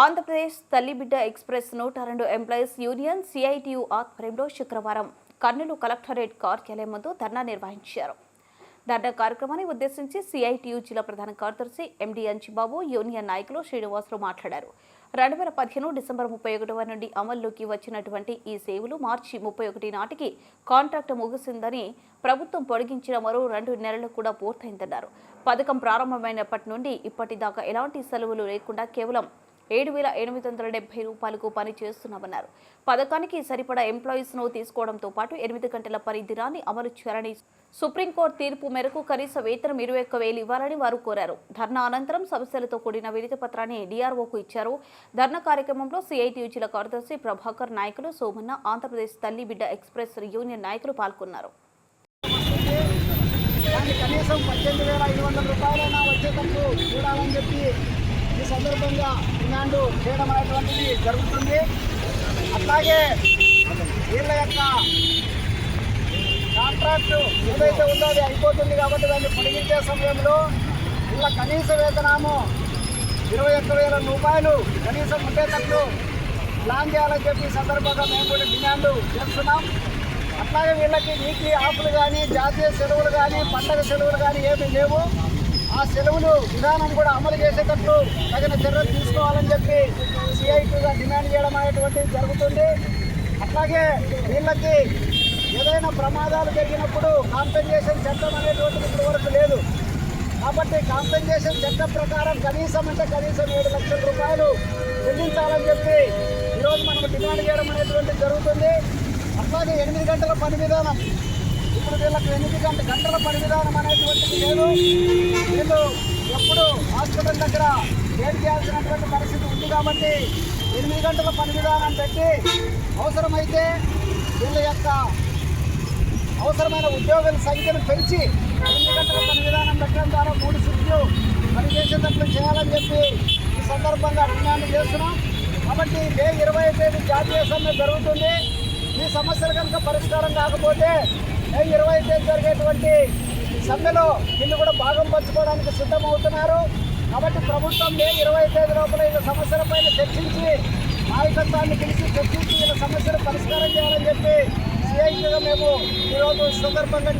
Andhra Pradesh తల్లిబిడ్డ express నూట రెండు employees union CITU ఆధ్వర్యంలో శుక్రవారం కర్నూలు కలెక్టరేట్ కార్యాలయం ముందు ధర్నా నిర్వహించారు. ధర్నా కార్యక్రమాన్ని ఉద్దేశించి సిఐటియు జిల్లా ప్రధాన కార్యదర్శి ఎండి అంచిబాబు యూనియన్ నాయకులు శ్రీనివాసరావు మాట్లాడారు. రెండు వేల పదిహేను డిసెంబర్ ముప్పై ఒకటవ నుండి అమల్లోకి వచ్చినటువంటి ఈ సేవలు మార్చి ముప్పై ఒకటి నాటికి కాంట్రాక్ట్ ముగిసిందని ప్రభుత్వం పొడిగించిన మరో రెండు నెలలు కూడా పూర్తయిందన్నారు. పథకం ప్రారంభమైనప్పటి నుండి ఇప్పటిదాకా ఎలాంటి సెలవులు లేకుండా కేవలం ఏడు వేల ఎనిమిది వందల డెబ్బై రూపాయలకు పని చేస్తున్నామన్నారు పథకానికి సరిపడా ఎంప్లాయీస్ను తీసుకోవడంతో పాటు ఎనిమిది గంటల పని దినాన్ని అమలు చేయాలని సుప్రీంకోర్టు తీర్పు మేరకు కనీస వేతనం ఇరవై ఒక్క వేలు ఇవ్వాలని వారు కోరారు. ధర్నా అనంతరం సమస్యలతో కూడిన వినతి పత్రాన్ని డిఆర్ఓకు ఇచ్చారు. ధర్నా కార్యక్రమంలో సిఐటియు కార్యదర్శి ప్రభాకర్ నాయకులు సోమన్న ఆంధ్రప్రదేశ్ తల్లి బిడ్డ ఎక్స్ప్రెస్ యూనియన్ నాయకులు పాల్గొన్నారు. కనీసం పద్దెనిమిది వేల ఐదు వందల రూపాయలైనా వచ్చేటట్టు చూడాలని చెప్పి ఈ సందర్భంగా డిమాండ్ చేయడం అనేటువంటిది జరుగుతుంది. అట్లాగే వీళ్ళ యొక్క కాంట్రాక్ట్ ఏదైతే ఉందో అది అయిపోతుంది కాబట్టి దాన్ని పొడిగించే సమయంలో వీళ్ళ కనీస వేతనము ఇరవై ఒక్క వేల రూపాయలు కనీసం ఉండేటట్లు ప్లాన్ చేయాలని చెప్పి ఈ సందర్భంగా మేము కూడా డిమాండ్ చేస్తున్నాం. అట్లాగే వీళ్ళకి వీక్లీ ఆఫ్లు కానీ జాతీయ సెలవులు కానీ పండగ సెలవులు కానీ ఏమీ లేవు. ఆ సెలవులు విధానం కూడా అమలు చేసేటట్లు తగిన చర్యలు తీసుకోవాలని చెప్పి సిఐటీగా డిమాండ్ చేయడం అనేటువంటిది జరుగుతుంది. అట్లాగే వీళ్ళకి ఏదైనా ప్రమాదాలు జరిగినప్పుడు కాంపెన్సేషన్ చట్టం అనేటువంటిది ఇప్పటి వరకు లేదు. కాబట్టి కాంపెన్సేషన్ చట్టం ప్రకారం కనీసం అంటే కనీసం ఏడు లక్షల రూపాయలు చెల్లించాలని చెప్పి ఈరోజు మనం డిమాండ్ చేయడం అనేటువంటిది జరుగుతుంది. అట్లాగే ఎనిమిది గంటల పని విధానం. ఇప్పుడు వీళ్ళకి ఎనిమిది గంట గంటల పని విధానం అనేటువంటిది లేదు. వీళ్ళు ఎప్పుడు హాస్పిటల్ దగ్గర ఏం కాబట్టి ఎనిమిది గంటల పని విధానం పెట్టి అవసరమైతే వీళ్ళ యొక్క అవసరమైన ఉద్యోగుల సంఖ్యను పెంచి ఎనిమిది గంటల పని విధానం పెట్టడం ద్వారా మూడు సిట్లు పనిచేసేటట్లు చేయాలని చెప్పి ఈ సందర్భంగా డిమాండ్ చేస్తున్నాం. కాబట్టి మే ఇరవై తేదీ జాతీయ సమ్మె జరుగుతుంది. ఈ సమస్యలు కనుక పరిష్కారం కాకపోతే మే ఇరవై తేదీ జరిగేటువంటి సమ్మెలో వీళ్ళు కూడా భాగం పంచుకోవడానికి సిద్ధమవుతున్నారు. కాబట్టి ప్రభుత్వం మే ఇరవై తేదీ లోపల ఈ సమస్యలపైన చర్చించి నాయకత్వాన్ని పిలిచి చర్చించి వీళ్ళ సమస్యలు పరిష్కారం చేయాలని చెప్పి సిఐటిగా మేము ఈరోజు సందర్భంగా